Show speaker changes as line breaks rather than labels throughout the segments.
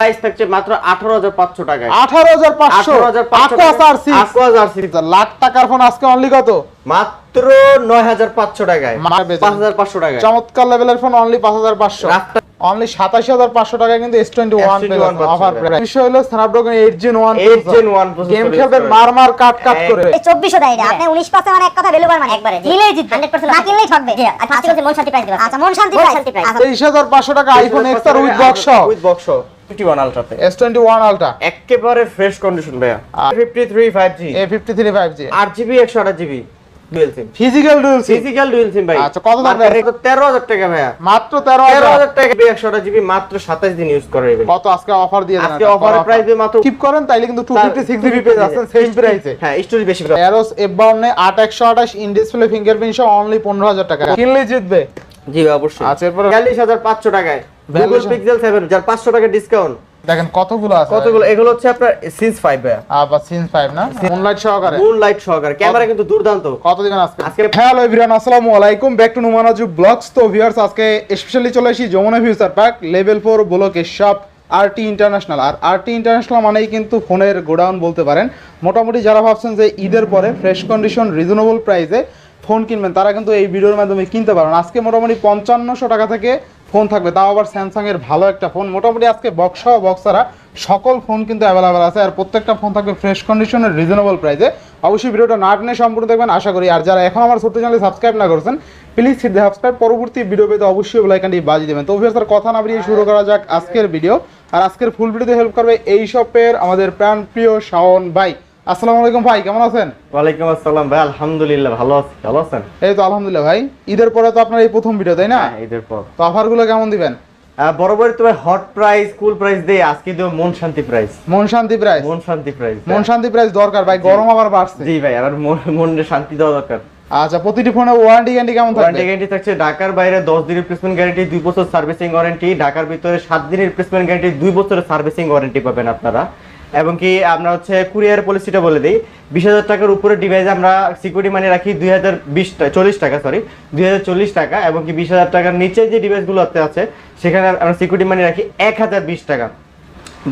Price থাকছে মাত্র আঠারো হাজার পাঁচশো টাকায়।
আঠারো হাজার পাঁচশো?
আঠারো হাজার পাঁচশো
Aquas R6
Aquas R6
lakh টাকার ফোন আজকে অনলি কত?
মাত্র নয় হাজার পাঁচশো টাকায়।
মার বেচেন।
পাঁচ হাজার পাঁচশো টাকায়।
চমৎকার লেভেলের ফোন অনলি পাঁচ হাজার পাঁচশো।
রাস্তা-
অনলি সাতাশি হাজার পাঁচশো টাকায় কিন্তু S twenty one
S21
offer
পাচ্ছেন।
বিষয় হলো Snapdragon eight gen one
8 Gen 1
game খেলবেন মার মার কাট কাট করে।
এই চব্বিশশো দেয় আপনি উনিশ পার্সেন্ট মানে এক কথা ভ্যালু মানে একবারে। মিলেই জিতবে। হান্ড্রেড পার্সেন্ট না কিনলেই ঠকবে। আর ফার্স্ট মন শান্তি প্রাইস দিবে। আচ্ছা মন শান্তি প্রাইস
তেইশ হাজার পাঁচশো টাকা iPhone X R with box
with box 51 আলট্রাতে
এস টোয়েন্টি ওয়ান
একেবারে ফ্রেশ কন্ডিশন ভাইয়া। 53 5G
A fifty three five G
8GB 128GB dual SIM
physical dual
physical dual SIM ভাই।
আচ্ছা, কত দাম ভাই?
13000 টাকা ভাইয়া।
মাত্র
13000
হাজার।
টাকা 128GB মাত্র 27 দিন ইউজ করে নেবেন
কত আজকে অফার দিয়ে দেন?
আজকে প্রাইস দিয়ে মাত্র
কিপ করেন তাইলে কিন্তু জিবি সেম প্রাইসে
হ্যাঁ বেশি
এরোস ইন ডিসপ্লে ফিঙ্গারপ্রিন্ট সহ অনলি পনেরো হাজার টাকা। কিনলে জিতবে।
জি অবশ্যই।
আচ্ছা, এরপরে-
42500 টাকায়। গুগল
42,000
পিক্সেল 7 যার 500 টাকা ডিসকাউন্ট
দেখেন কতগুলো আছে?
কতগুলো? এগুলো হচ্ছে আপনার সিন্স 5 ভাইয়া।
আবার সিন্স ফাইভ না? মুনলাইট সহকারে।
মুন লাইট সহকারে ক্যামেরা কিন্তু দুর্দান্ত।
কত দিবেন আজকে?
আজকে-
হ্যালো এভরিওয়ান আসসালামু আলাইকুম। ব্যাক টু নুমানাজু ব্লগস তো ভিউয়ার্স আজকে স্পেশালি চলে এসেছি Jamuna future park level four ব্লকে শপ আরটি ইন্টারন্যাশনাল আর আরটি ইন্টারন্যাশনাল মানেই কিন্তু ফোনের গোডাউন বলতে পারেন। মোটামুটি যারা ভাবছেন যে ঈদের পরে ফ্রেশ কন্ডিশন রিজনেবল প্রাইসে ফোন কিনবেন তারা কিন্তু এই ভিডিওর মাধ্যমে কিনতে পারেন। আজকে মোটামুটি পঞ্চান্নশো টাকা থেকে ফোন থাকবে, তাও আবার স্যামসাং এর ভালো একটা ফোন। মোটামুটি আজকে বক্স বক্স ছাড়া সকল ফোন কিন্তু অ্যাভেলেবেল আছে, আর প্রত্যেকটা ফোন থাকবে ফ্রেশ কন্ডিশনের রিজনেবল প্রাইসে অবশ্যই ভিডিওটা না টেনে সম্পূর্ণ দেখবেন, আশা করি। আর যারা এখন আমার ছোট্ট চ্যানেলে সাবস্ক্রাইব না করছেন প্লিজ হিট সাবস্ক্রাইব পরবর্তী ভিডিও পেতে অবশ্যই বেলাইকানটি বাজিয়ে দেবেন। তো অভিয়াস কথা না বেরিয়ে শুরু করা যাক আজকের ভিডিও আর আজকের ফুল ভিডিওতে হেল্প করবে এই শপের আমাদের প্রাণ প্রিয় শাওন ভাই। আসসালামু আলাইকুম ভাই কেমন আছেন?
ওয়ালাইকুম আসসালাম ভাই আলহামদুলিল্লাহ ভালো আছি ভালো আছেন?
এই তো আলহামদুলিল্লাহ ভাই ঈদের পরে তো আপনার এই প্রথম ভিডিও তাই না?
হ্যাঁ ঈদের পর।
তো অফারগুলো কেমন দিবেন?
বরাবরই তুমি হট প্রাইস কুল প্রাইস দেই আজকে দেব মন শান্তি প্রাইস
মন শান্তি প্রাইস
মন শান্তি প্রাইস
মন শান্তি প্রাইস দরকার ভাই গরম আবার বাড়ছে।
জি ভাই আর মন মনে শান্তি দেওয়া দরকার।
আচ্ছা প্রতিটি ফোনে ওয়ারেন্টি গ্যারান্টি কেমন
ওয়ারেন্টি গ্যারান্টি থাকছে ঢাকার বাইরে 10 দিনের রিপ্লেসমেন্ট গ্যারান্টি 2 বছর সার্ভিসিং ওয়ারেন্টি ঢাকার ভিতরে 7 দিনের রিপ্লেসমেন্ট গ্যারান্টি 2 বছরের সার্ভিসিং ওয়ারেন্টি পাবেন আপনারা। এবং কি আমরা হচ্ছে কুরিয়ার পলিসিটা বলে দিই। বিশ হাজার টাকার উপরে ডিভাইস আমরা সিকিউরিটি মানি রাখি দুই হাজার বিশ চল্লিশ টাকা সরি দুই হাজার চল্লিশ টাকা এবং কি বিশ হাজার টাকার নিচে যে ডিভাইসগুলো আছে, সেখানে আমরা সিকিউরিটি মানি রাখি এক হাজার বিশ টাকা।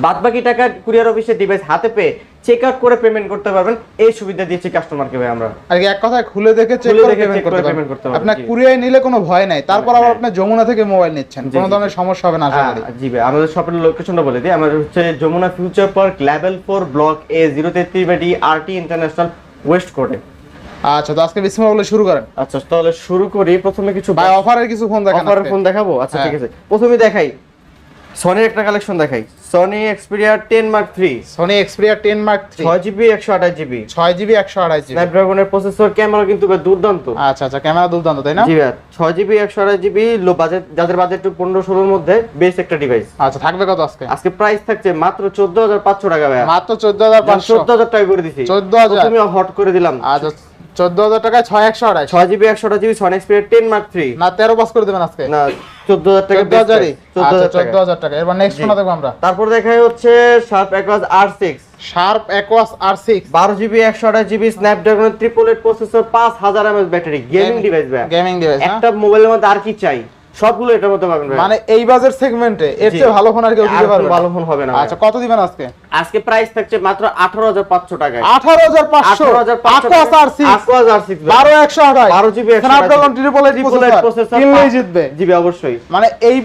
বাদ বাকি টাকা কুরিয়ার অফিসের ডিভাইস হাতে পেয়ে চেক আউট করে পেমেন্ট করতে পারবেন। এই সুবিধা দিয়েছি কাস্টমারকে ভাই আমরা।
আর এক কথায় খুলে দেখে চেক করে পেমেন্ট করতে পারবেন। আপনার
জি।
নিলে কোনো ভয় নাই। তারপর আবার। আপনি যমুনা থেকে মোবাইল নিচ্ছেন। কোনো ধরনের সমস্যা হবে না আশা করি।
জি ভাই আমাদের শপের লোকেশনটা বলে দিই। আমাদের হচ্ছে Jamuna future park level four block A zero তেত্রিশ বাটি আরটি ইন্টারন্যাশনাল ওয়েস্ট কোর্টে
আচ্ছা তো আজকে বিসমিল্লাহ বলে শুরু করেন।
আচ্ছা তাহলে শুরু করি। প্রথমে কিছু
ভাই অফারের কিছু ফোন দেখেন
অফারের ফোন দেখাবো? আচ্ছা
হ্যাঁ।
ঠিক আছে। প্রথমে দেখাই। সনির একটা কালেকশন দেখাই। Sony Xperia ten mark three
Sony Xperia ten mark three
ছয় জিবি একশো আঠাশ জিবি
ছয় জিবি একশো আড়াই জিবি
স্ন্যাপড্রাগনের প্রসেসর ক্যামেরা কিন্তু দুর্দান্ত।
আচ্ছা আচ্ছা ক্যামেরা দুর্দান্ত তাই না?
জি ভাই ছয় জিবি একশো আঠাশ জিবি লো বাজেট যাদের বাজেট একটু পনেরো ষোলোর মধ্যে বেস্ট একটা ডিভাইস
আচ্ছা থাকবে কত আজকে?
আজকে প্রাইস থাকছে মাত্র চোদ্দ হাজার পাঁচশো টাকা ভাই
মাত্র চোদ্দ হাজার পাঁচশো।
চোদ্দ হাজার টাকা করে দিছি।
14,000
তুমি হট করে দিলাম।
আচ্ছা চোদ্দ হাজার টাকায় ছয় একশো আড়াই
ছয় জিবি টেন মার্ক থ্রি
না তেরো পাস করে দেবেন আজকে।
না চোদ্দ হাজার টাকা
চোদ্দ হাজারই
চোদ্দ
আচ্ছা
হাজার টাকা।
এবার নেক্সট ফোন দেখব আমরা।
তারপর দেখাই হচ্ছে R six
Sharp Aquos R six
বারো জিবি একশো আঠাশ GB Snapdragon triple eight processor পাঁচ হাজার এমএস ব্যাটারি গেমিং ডিভাইস ভাই।
গেমিং ডিভাইস
একটা মোবাইলের মধ্যে আর কি চাই? সবগুলো এটার মধ্যে পাবেন
মানে এই বাজেট সেগমেন্টে এর চেয়ে ভালো ফোন আর কেউ দিতে পারবে
ভালো ফোন হবে না
আচ্ছা কত দিবেন আজকে?
আজকে প্রাইস থাকছে মাত্র আঠারো হাজার পাঁচশো টাকায়।
আঠারো হাজার পাঁচশো।
আঠারো হাজার পাঁচশো
Aquos R six
Aquos R six
বারো একশো আঠাশ।
বারো GB
Snapdragon triple eight processor কিনলেই জিতবে।
জিবি অবশ্যই।
মানে এই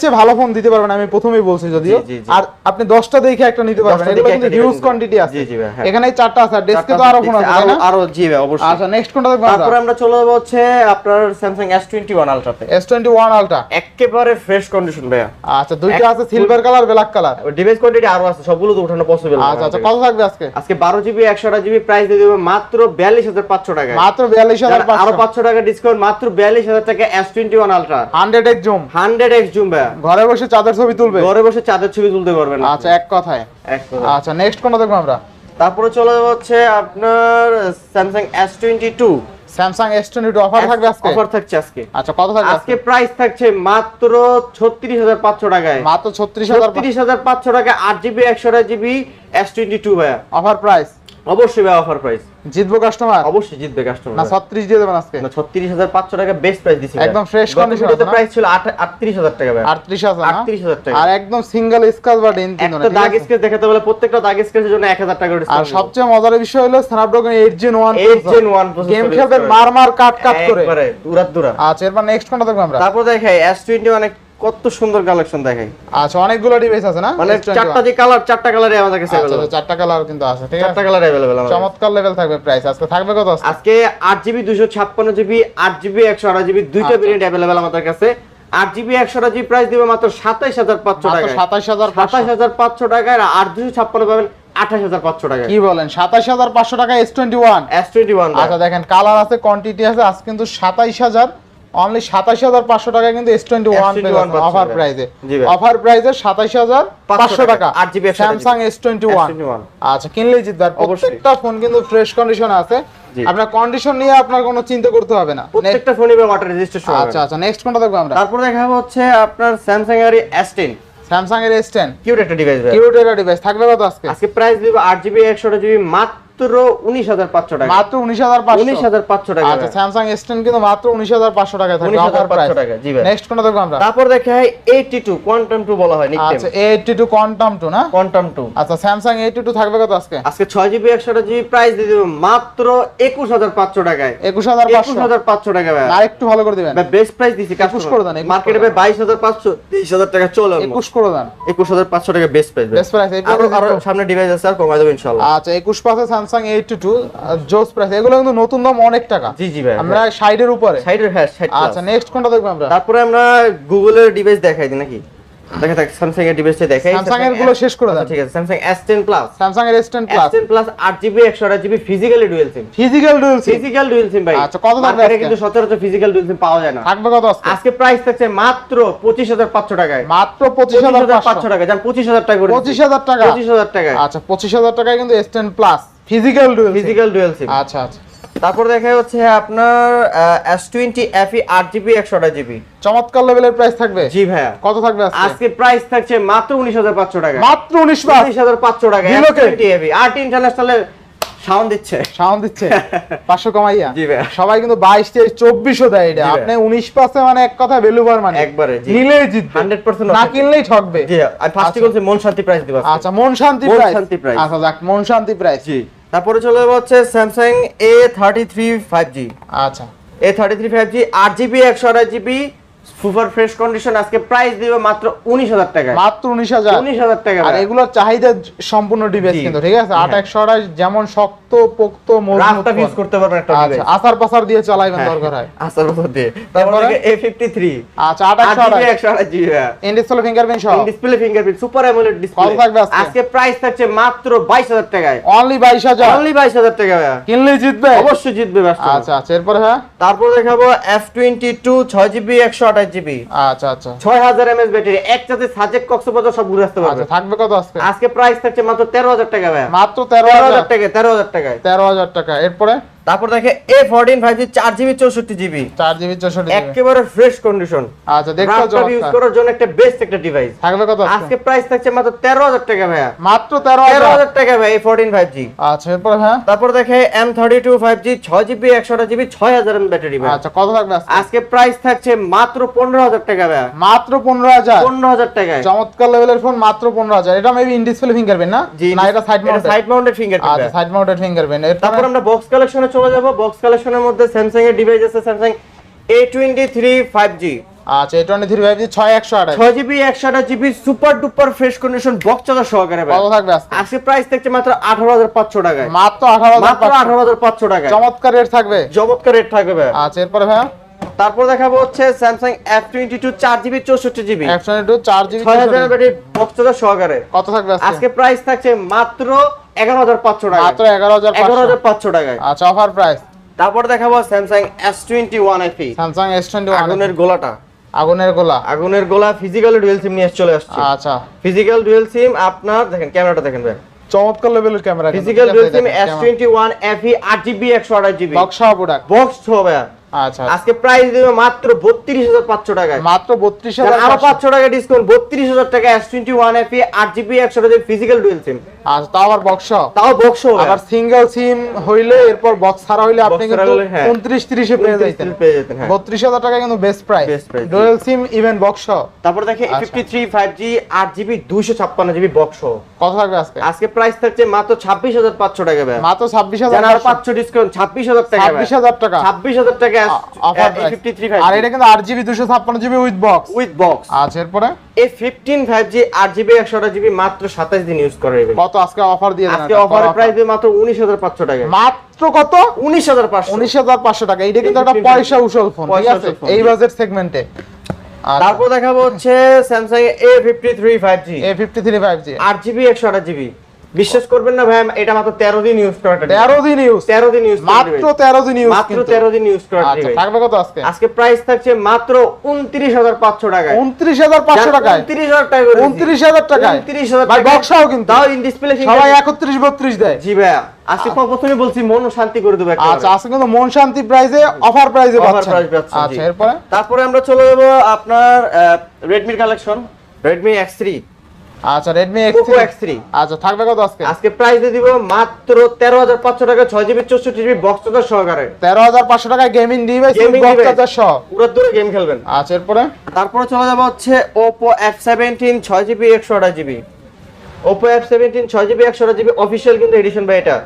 চেয়ে ভালো ফোন দিতে পারবেন আমি প্রথমেই বলছি যদিও। আর আপনি দেখে একটা নিতে পারবেন।
10টা
এগুলো কিন্তু হিউজ কোয়ান্টিটি আছে।
জি, জি হ্যাঁ।
এখানে চারটা আছে ডেস্কে তো আরও ফোন আছে
আরও অবশ্যই।
আচ্ছা নেক্সট কোনটা দেখব
তারপরে আমরা চলে যাব হচ্ছে আপনার আলট্রাতে
এস টোয়েন্টি ওয়ান আলট্রা
একেবারে ফ্রেশ কন্ডিশন ভাইয়া।
আচ্ছা দুইটা আছে silver colour black colour
device quantity আরও আছে সবগুলো তো উঠানো পসিবল
আচ্ছা আচ্ছা কত থাকবে আজকে?
আজকে বারো জিবি একশো জিবি প্রাইস দিয়ে দেবো মাত্র বিয়াল্লিশ হাজার পাঁচশো টাকা
মাত্র বিয়াল্লিশ হাজার
আরও পাঁচশো। টাকা ডিসকাউন্ট মাত্র বিয়াল্লিশ হাজার টাকা S twenty one ultra
hundred এক জুম।
হান্ড্রেড এক্স জুম ভাইয়া।
ঘরে বসে চাঁদের ছবি তুলবে?
ঘরে বসে চাঁদের ছবি তুলতে পারবেন
আচ্ছা এক কথায়।
এক কথা।
আচ্ছা নেক্সট কোনটা দেখব আমরা?
তারপরে চলে যাব হচ্ছে আপনার Samsung S twenty two
Samsung S twenty two offer থাকবে আজকে?
অফার থাকছে আজকে।
আচ্ছা কত থাকবে
আজকে প্রাইস থাকছে মাত্র ছত্রিশ হাজার পাঁচশো টাকায়।
মাত্র ছত্রিশ হাজার
ছত্রিশ হাজার পাঁচশো টাকায় আট জিবি একশো জিবি এস টোয়েন্টি টু ভাইয়া।
অফার প্রাইস
অবশ্যই ভাই অফার প্রাইস
জিতবো কাস্টমার
অবশ্যই জিতবে কাস্টমার
না
কাস্টমার
ছত্রিশ দিয়ে দেবেন আজকে।
হাজার পাঁচশো টাকা বেস্ট প্রাইস দিচ্ছি
একদম fresh condition আছে না?
প্রাইস ছিল আটত্রিশ হাজার টাকা ভাই।
আটত্রিশ হাজার না?
38,000 টাকা।
আর একদম সিঙ্গেল স্কাচ বা ডেন তিন
একটা দাগ স্কেচ দেখাতে বলে প্রত্যেকটা দাগ স্কেচের জন্য এক হাজার টাকা করে
আর সবচেয়ে মজার বিষয় হলো Snapdragon eight gen one
8 Gen 1 processor
game খেলবেন মার মার কাট কাট করে।
একবারে দুরাত দুরা।
আচ্ছা এরপর নেক্সট কোনটা দেখব আমরা?
তারপর দেখাই এস টোয়েন্টি অনেক কত সুন্দর কালেকশন দেখাই।
আচ্ছা অনেকগুলো ডিভাইস আছে না?
মানে চারটা যে কালার চারটা কালারে আমাদের কাছে
আচ্ছা আচ্ছা, চারটা কালার কিন্তু আছে ঠিক
চারটা কালার আমাদের।
চমৎকার লেভেল থাকবে প্রাইস আজকে থাকবে কত আজকে?
আজকে আট জিবি দুশো ছাপ্পান্ন জিবি আট জিবি একশো আঠাশ জিবি দুইটা
আচ্ছা।
ভেরিয়েন্ট অ্যাভেলেবেল আমাদের কাছে। আট জিবি একশো আঠাশ জিবি প্রাইস দিবে মাত্র সাতাইশ হাজার পাঁচশো টাকা
সাতাশ হাজার
সাতাইশ হাজার পাঁচশো টাকায় আর দুশো ছাপ্পান্ন পাবেন আঠাশ হাজার পাঁচশো টাকায়।
কি বলেন? সাতাশ হাজার পাঁচশো টাকা S twenty one
S twenty one
আচ্ছা দেখেন কালার আছে কোয়ান্টিটি আছে আজ কিন্তু সাতাইশ হাজার অনলি সাতাশ হাজার পাঁচশো টাকা কিন্তু S twenty one
S21
offer
ভাই।
প্রাইসে অফার প্রাইসে সাতাইশ হাজার পাঁচশো টাকা।
8GB একশো
স্যামসাং এস টোয়েন্টি ওয়ান আচ্ছা কিনলেই জিতবে। আর প্রত্যেকটা ফোন কিন্তু ফ্রেশ কন্ডিশন আছে। আপনার কন্ডিশন নিয়ে আপনার কোনো চিন্তা করতে হবে না।
প্রত্যেকটা ফোনই ওয়াটার রেজিস্ট্রেশন
আচ্ছা আচ্ছা নেক্সট কোনটা দেখব আমরা?
তারপর দেখা হচ্ছে আপনার স্যামসাং এর এস টেন
স্যামসাং এর এস টেন
কিউট একটা ডিভাইস
কিউট এর ডিভাইস থাকবে কত আজকে?
আজকে প্রাইস দিব আট জিবি একশো জিবি মাত্র। উনিশ হাজার পাঁচশো টাকা।
মাত্র উনিশ হাজার
উনিশ হাজার পাঁচশো টাকা।
আচ্ছা স্যামসাং এস টেন কিন্তু মাত্র উনিশ হাজার পাঁচশো টাকায় থাকবে
19,500
অফার প্রাইস
টাকা, জি ভাই।
নেক্সট কোনটা দেখব আমরা?
তারপর দেখা হয় এইটি টু কোয়ান্টাম টু বলা হয়
আচ্ছা এইটটি টু কোয়ান্টাম টু না?
কোয়ান্টাম টু
আচ্ছা স্যামসাং এইটটি টু থাকবে কত আজকে?
আজকে ছয় জিবি একশো জিবি প্রাইস দিয়ে দেবো মাত্র একুশ হাজার পাঁচশো টাকায়।
একুশ হাজার
একুশ হাজার পাঁচশো টাকা ভাই।
আর একটু ভালো করে দিবেন।
বেস্ট প্রাইস দিছি
একুশ করে দেন,
মার্কেটে বাইশ হাজার পাঁচশো তেইশ হাজার টাকা চলে
একুশ করে দেন।
একুশ হাজার পাঁচশো টাকা বেস্ট প্রাইস
বেস্ট প্রাইস
আরও সামনে ডিভাইস আছে আর কমাই দেবো ইনশাল্লাহ।
আচ্ছা একুশ পাশে স্যামসাং এইটটি টু জোস প্রাইস এগুলো কিন্তু নতুন দাম অনেক টাকা।
জি জি ভাই
আমরা সাইডের উপরে।
সাইডের হ্যাঁ সাইড
আচ্ছা নেক্সট কোনটা দেখব আমরা?
তারপরে আমরা গুগলের ডিভাইস দেখাই দিই নাকি? দেখা থাক স্যামসাং এর ডিভাইসটা দেখাই।
Samsung এরগুলো শেষ করে।
আচ্ছা, ঠিক আছে স্যামসাং S10 প্লাস
স্যামসাং এর S ten plus
S10 plus 8GB 128GB physically dual SIM
physical dual SIM
physical dual SIM ভাই।
আচ্ছা, কত আজকে?
কিন্তু সচরাচর ফিজিক্যাল ডুয়াল সিম পাওয়া যায় না।
থাকবে কত আজকে?
আজকে প্রাইস থাকছে মাত্র 25500 টাকায়।
মাত্র পঁচিশ হাজার পাঁচশো।
25500 টাকা জান 25000 টাকা করে
পঁচিশ হাজার টাকা?
25000 টাকা।
আচ্ছা পঁচিশ হাজার টাকায় কিন্তু S ten plus physical dual
physical dual SIM
আচ্ছা আচ্ছা।
তারপর দেখা হচ্ছে আপনার S20 FE 8GB 128GB
চমৎকার লেভেলের প্রাইস থাকবে?
জি ভাইয়া।
কত থাকবে আজকে?
আজকে প্রাইস থাকছে মাত্র 19500 টাকা।
মাত্র উনিশ
19500 টাকা
দিল কে?
S20 FE আর্ট ইন্টারন্যাশনালের সাউন্ড দিচ্ছে।
সাউন্ড দিচ্ছে? পাঁচশো কমাইয়া?
জি ভাই।
সবাই কিন্তু বাইশ তেইশ চব্বিশও দেয় এটা। আপনি উনিশ পাশে মানে এক কথা ভ্যালুবার মানে।
একবারে, জি।
নিলেই জিতবে।
100%
না কিনলেই ঠকবে।
জি আমি ফার্স্টে বলছি মন শান্তি প্রাইস দিব
আচ্ছা মন শান্তি প্রাইস মন
শান্তি প্রাইস
আচ্ছা যাক মন শান্তি প্রাইস
জি। তারপরে চলে যাব হচ্ছে Samsung A thirty three five G
আচ্ছা।
A thirty three five G আট জিবি একশো আঠাশ জিবি সুপার ফ্রেশ কন্ডিশন আজকে প্রাইস দিবে মাত্র উনিশ হাজার টাকা
মাত্র উনিশ হাজার?
উনিশ হাজার টাকা
আর। এগুলোর চাহিদা সম্পূর্ণ ডিভাইস কিন্তু ঠিক আছে? আট
হ্যাঁ।
একশো আঠাশ যেমন শক্ত পোক্ত
রাস্তা ইউজ করতে পারবেন একটা
আচ্ছা আসার পাসার দিয়ে চালাইবেন দরকার হয়।
আসার মধ্যে দিয়ে
তারপরে?
ফিফটি থ্রি
আচ্ছা আট
আট
একশো
জিবি
আঠাশ
একশো আঠাশ জিবি
ইনডিসপ্লে ফিঙ্গারপ্রিন্ট সহ?
Display fingerprint super AMOLED display
থাকবে আজকে?
প্রাইস থাকছে মাত্র বাইশ হাজার টাকায়।
অনলি বাইশ হাজার।
অনলি বাইশ হাজার টাকা ভাইয়া।
কিনলেই জিতবে?
অবশ্যই জিতবে
আচ্ছা আচ্ছা এরপরে হ্যাঁ?
তারপর দেখাবো এফ টোয়েন্টি টু ছয় জিবি একশো আঠাশ জিবি।
আচ্ছা আচ্ছা।
ছয় হাজার এমএস ব্যাটারি একসাথে সাজেক কক্সবাজার সব ঘুরে আসতে পারবে।
আচ্ছা থাকবে কত আজকে?
আজকে প্রাইস থাকছে মাত্র তেরো হাজার টাকা ভাই
মাত্র তেরো হাজার
টাকা তেরো হাজার টাকায়।
তেরো হাজার টাকা। এরপরে?
তারপর দেখে এ ফোরটিন ফাইভ জি চার জিবি চৌষট্টি জিবি
চার জিবি চৌষট্টি
একেবারে ফ্রেশ কন্ডিশন
আচ্ছা দেখতে
ইউজ করার জন্য একটা বেস্ট একটা ডিভাইস
থাকবে কত আজকে?
প্রাইস থাকছে মাত্র তেরো হাজার টাকা ভাইয়া।
মাত্র তেরো
তেরো
হাজার
টাকা ভাই এই ফোরটিন ফাইভ জি
আচ্ছা এরপরে হ্যাঁ
তারপর দেখে M thirty two five G ছয় জিবি একশো জিবি ছয় হাজার এম ব্যাটারি ভাই
আচ্ছা কত থাকবে আজকে?
প্রাইস থাকছে মাত্র পনেরো হাজার টাকা ভাইয়া।
মাত্র পনেরো হাজার?
পনেরো হাজার টাকায়।
চমৎকার লেভেলের ফোন মাত্র পনেরো হাজার। এটা মেবি ইন ডিসপ্লে ফিঙ্গারপ্রিন্ট না? না এটা side mount
side mounted finger
আচ্ছা সাইড মাউন্টেড ফিঙ্গারপ্রিন্ট
তারপর
এরপর?
আমরা বক্স কালেকশনে চলে যাব বক্স কালেকশনের মধ্যে স্যামসাং এর ডিভাইস আছে Samsung A twenty three five G
আচ্ছা এই টোয়েন্টি থ্রি ফাইভ ছয় একশো আঠাশ।
ছয় জিবি একশো আঠাশ GB super duper fresh condition box charger সহকারে
কত থাকবে আজকে?
আজকে প্রাইস থাকছে মাত্র আঠারো হাজার পাঁচশো টাকায়।
মাত্র আঠারো
মাত্র আঠারো হাজার পাঁচশো টাকায়।
চমৎকার রেট থাকবে।
চমৎকার রেট থাকবে ভাই।
আচ্ছা এরপরে
তারপর দেখাবো হচ্ছে স্যামসাং এফ টোয়েন্টি টু চার জিবি চৌষট্টি জিবি
টু চার জিবি
ছয় হাজার ব্যাটারি বক্স চার্জার সহকারে।
কত থাকবে আজকে?
আজকে প্রাইস থাকছে মাত্র এগারো হাজার পাঁচশো টাকা
মাত্র এগারো হাজার
এগারো হাজার পাঁচশো টাকায়।
আচ্ছা অফার প্রাইস
তারপর দেখাবো Samsung S twenty one FE
Samsung S twenty
আগুনের গোলাটা।
আগুনের গোলা।
আগুনের গোলা ফিজিক্যাল ডুয়েল সিম নিয়ে চলে আসছে।
আচ্ছা।
ফিজিক্যাল ডুয়েল সিম আপনার দেখেন ক্যামেরাটা দেখেন ভাই।
চমৎকার লেভেলের camera.
Physical dual SIM S twenty one FE আট জিবি একশো আঠাশ জিবি
বক্সা প্রোডাক্ট
বক্স হবে
আচ্ছা
আজকে প্রাইস দেবো মাত্র টাকায়।
মাত্র
আরও টাকা ডিসকাউন্ট টাকা ফিজিক্যাল ডুয়েল সিম
আচ্ছা তাও আবার বক্স
তাও বক্স
আবার সিঙ্গেল সিম হইলে এরপর বক্স ছাড়া হইলে আপনি কিন্তু
হলে, হ্যাঁ।
পেয়ে যাইতেন।
হ্যাঁ।
বত্রিশ হাজার টাকা কিন্তু best price
Best
SIM even box
তারপর দেখে
আচ্ছা।
বক্স
কত থাকবে আজকে?
আজকে প্রাইস থাকছে মাত্র টাকা
মাত্র
ডিসকাউন্ট টাকা।
টাকা
হাজার টাকা
অফার আর এটা কিন্তু আট উইথ বক্স
উইথ বক্স
আচ্ছা এরপরে?
এই ফিফটিন ফাইভ জি আট জিবি একশো জিবি মাত্র সাতাশ দিন ইউজ করে নেবেন
কত আজকে অফার দিয়ে
আজকে
একটা,
প্রাইস মাত্র উনিশ হাজার পাঁচশো টাকা।
মাত্র কত? এটা কিন্তু একটা পয়সা উসল ফোন ঠিক আছে? এই। বাজেট সেগমেন্টে
তারপর দেখাবো হচ্ছে Samsung A fifty three five G
A fifty three five G
আট জিবি একশো আঠাশ জিবি বিশ্বাস করবেন না ভাই এটা মাত্র তেরো দিন ইউজ করা
তেরো দিন ইউজ
তেরো দিন ইউজ
মাত্র তেরো দিন ইউজ
মাত্র তেরো দিন ইউজ করা
আচ্ছা থাকবে কত আজকে?
আজকে প্রাইস থাকছে মাত্র উনত্রিশ হাজার পাঁচশো টাকায়।
উনত্রিশ হাজার পাঁচশো টাকায়?
উনত্রিশ হাজার টাকা
উনত্রিশ হাজার টাকায়?
উনত্রিশ হাজার
ভাই বক্সাও কিন্তু।
তাও ইন ডিসপ্লে
সবাই একত্রিশ বত্রিশ দেয়।
জি ভাইয়া আজকে প্রথমে বলছি মন শান্তি করে দেবো
আচ্ছা আজকে কিন্তু মন শান্তি প্রাইজে অফার প্রাইজে পাচ্ছেন। আচ্ছা এরপরে?
তারপরে আমরা চলে যাব আপনার রেডমির কালেকশন রেডমি এক্স থ্রি
আচ্ছা
পোকো এক্স থ্রি
আচ্ছা থাকবে কত আজকে?
আজকে প্রাইস দিয়ে দিব মাত্র তেরো হাজার পাঁচশো টাকা ছয় জিবি চৌষট্টি জিবি বক্স সহকারে।
তেরো হাজার পাঁচশো টাকায় গেমিং ডিভাইস বক্স। চার্জার সহ।
পুরো দূরে গেম খেলবেন।
আচ্ছা এরপরে?
তারপরে চলে যাব হচ্ছে এফ সেভেন্টিন ছয় জিবি একশো আঠাশ জিবি ওপো এফ সেভেন্টিন ছয় জিবি একশো আঠাশ জিবি অফিসিয়াল কিন্তু এডিশন ভাই এটা।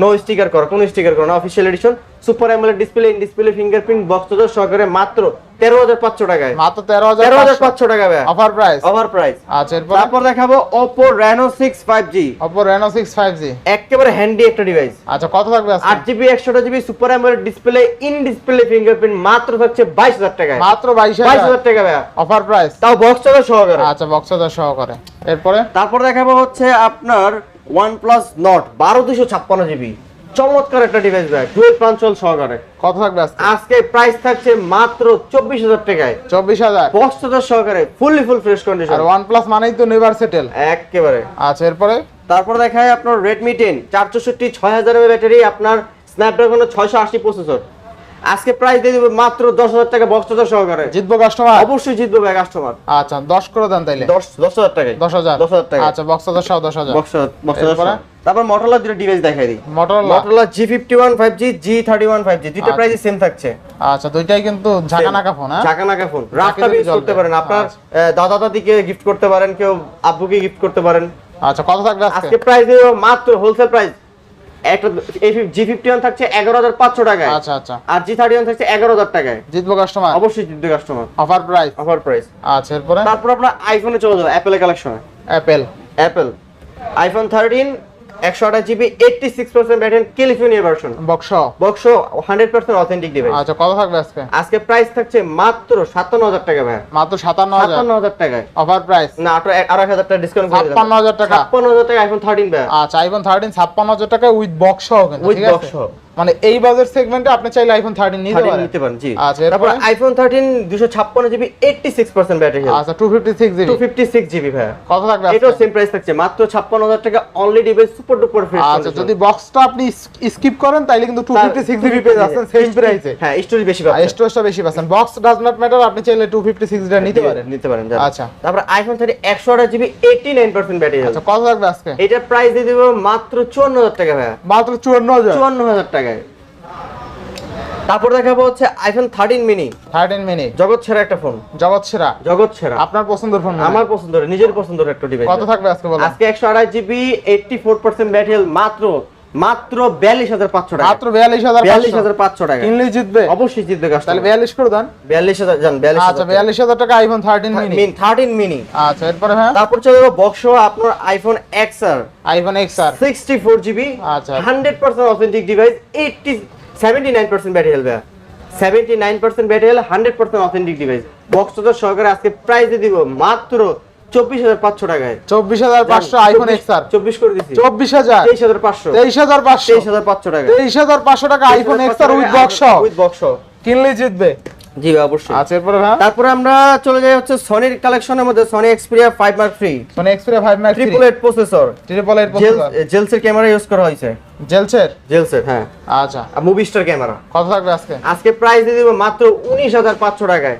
নো স্টিকার করা কোনো স্টিকার করা না official edition super AMOLED display in display fingerprint box charger সহকারে মাত্র তেরো হাজার পাঁচশো টাকায়।
মাত্র তেরো হাজার
তেরো হাজার পাঁচশো টাকা ভাই
অফার প্রাইস
ওভার প্রাইস
আচ্ছা এরপরে?
তারপর দেখাবো Oppo Reno six five G
Oppo Reno six five G
একেবারে হ্যান্ডি একটা ডিভাইস
আচ্ছা কত থাকবে আজকে?
আট জিবি একশোটা GB super AMOLED display in display fingerprint মাত্র থাকছে বাইশ হাজার টাকায়।
মাত্র বাইশ
বাইশ
হাজার
টাকা
অফার প্রাইস
তাও বক্স চার্জার সহকারে।
আচ্ছা বক্স চার্জার সহকারে। এরপরে?
তারপর দেখাবো হচ্ছে আপনার ওয়ান প্লাস নট বারো দুশো ছাপ্পান্ন জিবি চমৎকার একটা ডিভাইস ভাই ডুয়েল প্রাঞ্চল সহকারে।
কত থাকবে আজকে?
প্রাইস থাকছে মাত্র চব্বিশ হাজার টাকায়।
চব্বিশ হাজার?
বক্স চার্জার সহকারে ফুললি ফুল ফ্রেশ কন্ডিশন
আর ওয়ান প্লাস মানেই তো নেভার সেটেল
একেবারে।
আচ্ছা এরপরে?
তারপর দেখায় আপনার রেডমি টেন চার চৌষট্টি ছয় হাজার ব্যাটারি আপনার স্ন্যাপড্রাগনের ছয়শো আশি প্রসেসর আজকে প্রাইস দিয়ে দেবে মাত্র দশ হাজার টাকা বক্স চার্জার সহকারে।
জিতবো কাস্টমার
অবশ্যই জিতবে ভাই কাস্টমার
আচ্ছা দশ করে দেন তাইলে।
দশ দশ হাজার টাকায়।
দশ হাজার?
দশ হাজার টাকা
আচ্ছা বক্স চার্জার সহ দশ হাজার।
বক্স বক্স
এরপরে?
তারপর মোটরলা দুটো ডিভাইস দেখাই দিই।
Motorola
Motorola G fifty one five G G thirty one five G দুইটা
আচ্ছা।
প্রাইস সেম থাকছে।
আচ্ছা দুইটাই কিন্তু ঝাঁকা নাকা ফোন হ্যাঁ?
চাকা নাকা ফোন
যদি
ইউজ করতে পারেন। আপনার
আচ্ছা।
দাদা দাদিকে গিফট করতে পারেন কেউ আব্বুকে গিফট করতে পারেন।
আচ্ছা কত থাকবে আজকে?
আজকে প্রাইস মাত্র হোলসেল প্রাইস একটা জি ফিফটি ওয়ান থাকছে এগারো হাজার পাঁচশো টাকায়।
আচ্ছা আচ্ছা।
আর জি থার্টি ওয়ান থাকছে এগারো হাজার টাকায়।
জিতবো কাস্টমার
অবশ্যই জিতবে customer
offer price
offer price
আচ্ছা এরপরে?
তারপর আপনার আইফোনে চলে যাবে অ্যাপেলের কালেকশনে
অ্যাপেল
অ্যাপেল আইফোন থার্টিন একশো আঠাশ GB eighty six percent battery California version
box
box hundred percent authentic device
আচ্ছা কত থাকবে আজকে?
আজকে প্রাইস থাকছে মাত্র সাতান্ন হাজার টাকা ভাই
মাত্র সাতান্ন
সাতান্ন হাজার টাকায়।
অফার প্রাইস
না আরও আড়াই হাজার টাকা ডিসকাউন্ট ছাপ্পান্ন
হাজার টাকা।
ছাপ্পান্ন হাজার টাকা আইফোন থার্টিন ভাই
আচ্ছা আইফোন থার্টিন ছাপ্পান্ন হাজার টাকা উইথ বক্স উইথ কিন্তু মানে এই বাজেট সেগমেন্টে আপনি চাইলে আইফোন থার্টিন নিতে পারেন।
নিতে পারেন জি।
আচ্ছা
তারপর আইফোন থার্টিন দুশো ছাপ্পান্ন GB eighty six percent battery
আচ্ছা two fifty six
two
GB
fifty six GB ভাই
কত থাকবে
এটাও
আজকে?
সেম প্রাইস থাকছে মাত্র ছাপ্পান্ন হাজার টাকা only device super duper fresh
আচ্ছা যদি বক্সটা আপনি স্কিপ করেন তাইলে কিন্তু টু ফিফটি সিক্স জিবি পেয়ে যাচ্ছেন সেম প্রাইসে
হ্যাঁ স্টোরেজ বেশি পাচ্ছেন।
স্টোরেজটা বেশি পাচ্ছেন। বক্স ডাজ নট ম্যাটার আপনি চাইলে টু ফিফটি সিক্স নিতে পারেন।
নিতে পারেন
আচ্ছা।
তারপর আইফোন থার্টি একশো আঠাশ GB eighty nine percent battery
আচ্ছা কত থাকবে আজকে?
এটা প্রাইস দিয়ে দেবো মাত্র চুয়ান্ন হাজার টাকা ভাই
মাত্র চুয়ান্ন হাজার।
চুয়ান্ন হাজার টাকায়। তারপর দেখাবো হচ্ছে iPhone thirteen mini
thirteen mini
জগৎ সেরা একটা ফোন
জগৎ সেরা।
জগৎ সেরা।
আপনার পছন্দের ফোন
আমার পছন্দের নিজের পছন্দের একটা ডিভাইস
কত থাকবে আজকে বলো?
আজকে একশো আড়াই GB eighty four percent battery মাত্র মাত্র বিয়াল্লিশ হাজার পাঁচশো টাকা।
মাত্র বিয়াল্লিশ হাজার
বিয়াল্লিশ হাজার পাঁচশো টাকা।
কিনলেই জিতবে।
অবশ্যই জিতবে
তাহলে বিয়াল্লিশ করে দেন।
বিয়াল্লিশ হাজার জান বিয়াল্লিশ
আচ্ছা বিয়াল্লিশ হাজার টাকা iPhone thirteen
mini thirteen mini
আচ্ছা এরপরে হ্যাঁ?
তারপর চলে যাব বক্স আপনার iPhone X R
iPhone X R
sixty four GB
আচ্ছা।
Hundred percent authentic device eighty seventy nine percent battery হেলবে seventy nine percent battery health hundred percent authentic device box সহকারে আজকে প্রাইস দিব মাত্র চব্বিশ হাজার পাঁচশো টাকায়।
চব্বিশ হাজার পাঁচশো আইফোন এক্স আর
চব্বিশ করে দিচ্ছি
চব্বিশ হাজার।
তেইশ হাজার পাঁচশো।
তেইশ হাজার পাঁচশো।
তেইশ হাজার পাঁচশো টাকা
তেইশ হাজার পাঁচশো টাকা iPhone XR with box
with box
কিনলেই জিতবে।
জি অবশ্যই।
আচ্ছা এরপরে
তারপরে আমরা চলে যাই হচ্ছে সনির কালেকশনের মধ্যে Sony Xperia five mark three
Sony Xperia five max
triple eight processor
triple eight processor
জেলসের camera use করা হয়েছে।
জেলসের
জেলসের হ্যাঁ।
আচ্ছা।
মুভি স্টার ক্যামেরা
কত থাকবে আজকে?
আজকে প্রাইস দিয়ে দিব মাত্র উনিশ হাজার পাঁচশো টাকায়।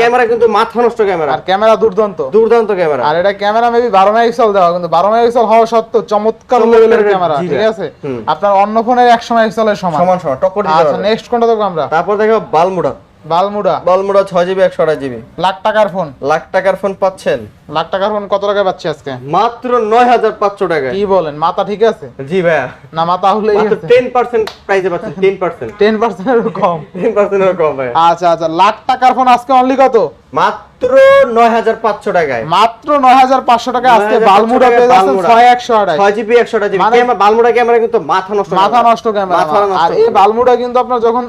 ক্যামেরা কিন্তু মাথা নষ্ট ক্যামেরা
আর ক্যামেরা দুর্দান্ত।
দুর্দান্ত ক্যামেরা
আর এটা ক্যামেরা মেবি বারো মেগাপিক্সেল দেওয়া কিন্তু বারো মেগাপিক্সেল হওয়া সত্ত্বেও চমৎকার লেভেলের ক্যামেরা ঠিক আছে? আপনার অন্য ফোনের একশো মেগাপিক্সেলের সমান।
সমান সমান।
আচ্ছা নেক্সট কোনটা দেখব আমরা?
তারপর দেখো বালমুডা।
বালমুডা।
বালমুডা ছয় জিবি একশো আঠাশ জিবি
লাখ টাকার ফোন
লাখ টাকার ফোন পাচ্ছেন?
লাখ টাকার ফোন কত টাকায় পাচ্ছি আজকে?
মাত্র নয় হাজার পাঁচশো টাকায়।
কি বলেন মাথা ঠিক আছে?
জি ভাইয়া।
না মাথা
মাত্র টেন পার্সেন্ট প্রাইসে পাচ্ছেন টেন পার্সেন্ট
টেন পার্সেন্টের কম।
টেন পার্সেন্টের কম ভাইয়া।
আচ্ছা আচ্ছা লাখ টাকার ফোন আজকে অনলি কত?
মাত্র নয় হাজার পাঁচশো টাকায়।
মাত্র নয় হাজার পাঁচশো টাকা আজকে বালমুডা পেয়ে যাচ্ছেন ছয় একশো আড়াই।
ছয় জিবি একশো জিবি।
মানে-
বালমুডা ক্যামেরা কিন্তু মাথা নষ্ট
মাথা নষ্ট ক্যামেরা আর এই বালমুডা কিন্তু আপনার যখন